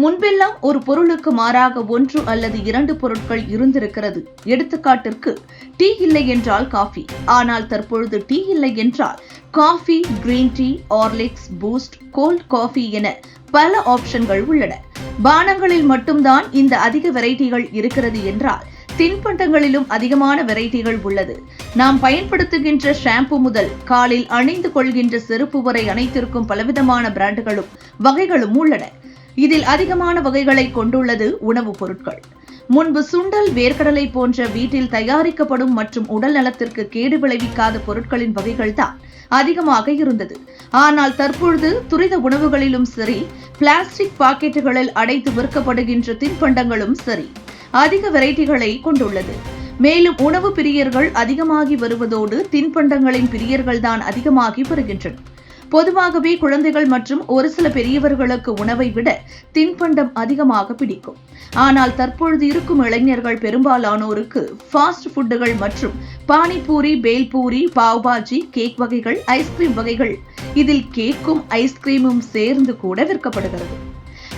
முன்பெல்லாம் ஒரு பொருளுக்கு மாறாக ஒன்று அல்லது இரண்டு பொருட்கள் இருந்திருக்கிறது. எடுத்துக்காட்டிற்கு டீ இல்லை என்றால் காஃபி. ஆனால் தற்பொழுது டீ இல்லை என்றால் coffee green tea Horlicks Boost gold coffee என பல ஆப்ஷன்கள் உள்ளன. பானங்களில் மட்டும்தான் இந்த அதிக வெரைட்டிகள் இருக்கிறது என்றால் தின்பண்டங்களிலும் அதிகமான வெரைட்டிகள் உள்ளது. நாம் பயன்படுத்துகின்ற ஷாம்பு முதல் காலில் அணிந்து கொள்கின்ற செருப்பு வரை அனைத்திற்கும் பலவிதமான பிராண்டுகளும் வகைகளும் உள்ளன. இதில் அதிகமான வகைகளை கொண்டுள்ளது உணவுப் பொருட்கள். முன்பு சுண்டல் வேர்க்கடலை போன்ற வீட்டில் தயாரிக்கப்படும் மற்றும் உடல் நலத்திற்கு கேடு விளைவிக்காத பொருட்களின் வகைகள்தான் அதிகமாக இருந்தது. ஆனால் தற்பொழுது துரித உணவுகளிலும் சரி பிளாஸ்டிக் பாக்கெட்டுகளில் அடைத்து விற்கப்படுகின்ற தின்பண்டங்களும் சரி அதிக வெரைட்டிகளை கொண்டுள்ளது. மேலும் உணவு பிரியர்கள் அதிகமாகி வருவதோடு தின்பண்டங்களின் பிரியர்கள்தான் அதிகமாகி வருகின்றன பொதுவாகவே குழந்தைகள் மற்றும் ஒரு சில பெரியவர்களுக்கு உணவை விட தின்பண்டம் அதிகமாக பிடிக்கும். ஆனால் தற்பொழுது இருக்கும் இளைஞர்கள் பெரும்பாலானோருக்கு ஃபாஸ்ட் ஃபுட்டுகள் மற்றும் பானிபூரி பேல்பூரி பாவ்பாஜி கேக் வகைகள் ஐஸ்கிரீம் வகைகள் இதில் கேக்கும் ஐஸ்கிரீமும் சேர்ந்து கூட விற்கப்படுகிறது.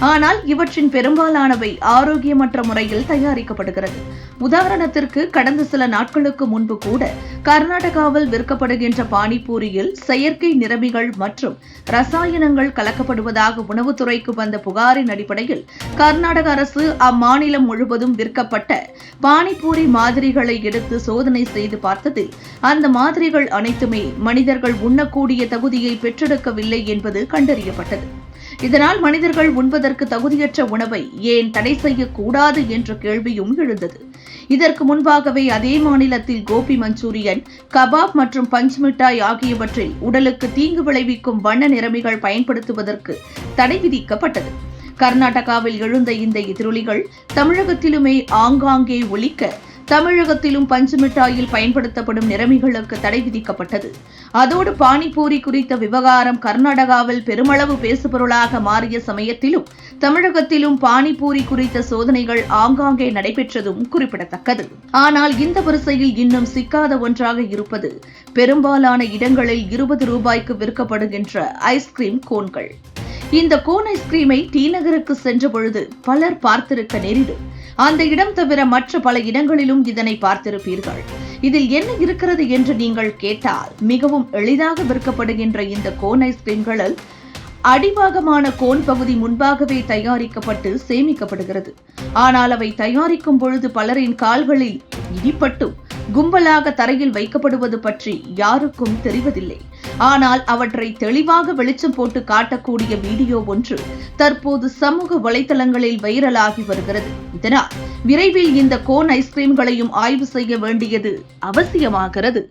ஆனால் இவற்றின் பெரும்பாலானவை ஆரோக்கியமற்ற முறையில் தயாரிக்கப்படுகிறது. உதாரணத்திற்கு கடந்த சில நாட்களுக்கு முன்பு கூட கர்நாடகாவில் விற்கப்படுகின்ற பானிபூரியில் செயற்கை நிரம்பிகள் மற்றும் ரசாயனங்கள் கலக்கப்படுவதாக உணவுத்துறைக்கு வந்த புகாரின் அடிப்படையில் கர்நாடக அரசு அம்மாநிலம் முழுவதும் விற்கப்பட்ட பானிபூரி மாதிரிகளை எடுத்து சோதனை செய்து பார்த்ததில் அந்த மாதிரிகள் அனைத்துமே மனிதர்கள் உண்ணக்கூடிய தகுதியை பெற்றெடுக்கவில்லை என்பது கண்டறியப்பட்டது. இதனால் மனிதர்கள் உண்பதற்கு தகுதியற்ற உணவை ஏன் தடை செய்யக்கூடாது என்ற கேள்வியும் எழுந்தது. இதற்கு முன்பாகவே அதே மாநிலத்தில் கோபி மஞ்சூரியன் கபாப் மற்றும் பஞ்ச் மிட்டாய் ஆகியவற்றில் உடலுக்கு தீங்கு விளைவிக்கும் வண்ண நிறமிகள் பயன்படுத்துவதற்கு தடை விதிக்கப்பட்டது. கர்நாடகாவில் எழுந்த இந்த எதிரொலிகள் தமிழகத்திலுமே ஆங்காங்கே ஒலிக்க தமிழகத்திலும் பஞ்சு மிட்டாயில் பயன்படுத்தப்படும் நிறமிகளுக்கு தடை விதிக்கப்பட்டது. அதோடு பானிபூரி குறித்த விவகாரம் கர்நாடகாவில் பெருமளவு பேசுபொருளாக மாறிய சமயத்திலும் தமிழகத்திலும் பானிபூரி குறித்த சோதனைகள் ஆங்காங்கே நடைபெற்றதும் குறிப்பிடத்தக்கது. ஆனால் இந்த வரிசையில் இன்னும் சிக்காத ஒன்றாக இருப்பது பெரும்பாலான இடங்களில் இருபது ரூபாய்க்கு விற்கப்படுகின்ற ஐஸ்கிரீம் கோன்கள். இந்த கோன் ஐஸ்கிரீமை டி நகருக்கு சென்ற பொழுது பலர் பார்த்திருக்க நேரிடும். அந்த இடம் தவிர மற்ற பல இடங்களிலும் இதனை பார்த்திருப்பீர்கள். இதில் என்ன இருக்கிறது என்று நீங்கள் கேட்டால் மிகவும் எளிதாக விற்கப்படுகின்ற இந்த கோன் ஐஸ்கிரீம்களில் அடிபாகமான கோன் பகுதி முன்பாகவே தயாரிக்கப்பட்டு சேமிக்கப்படுகிறது. ஆனால் அவை தயாரிக்கும் பொழுது பலரின் கால்களில் இடிப்பட்டு கும்பலாக தரையில் வைக்கப்படுவது பற்றி யாருக்கும் தெரிவதில்லை. ஆனால் அவற்றை தெளிவாக வெளிச்சம் போட்டு காட்டக்கூடிய வீடியோ ஒன்று தற்போது சமூக வலைதளங்களில் வைரலாகி வருகிறது. இதனால் விரைவில் இந்த கோன் ஐஸ்கிரீம்களையும் ஆய்வு செய்ய வேண்டியது அவசியமாகிறது.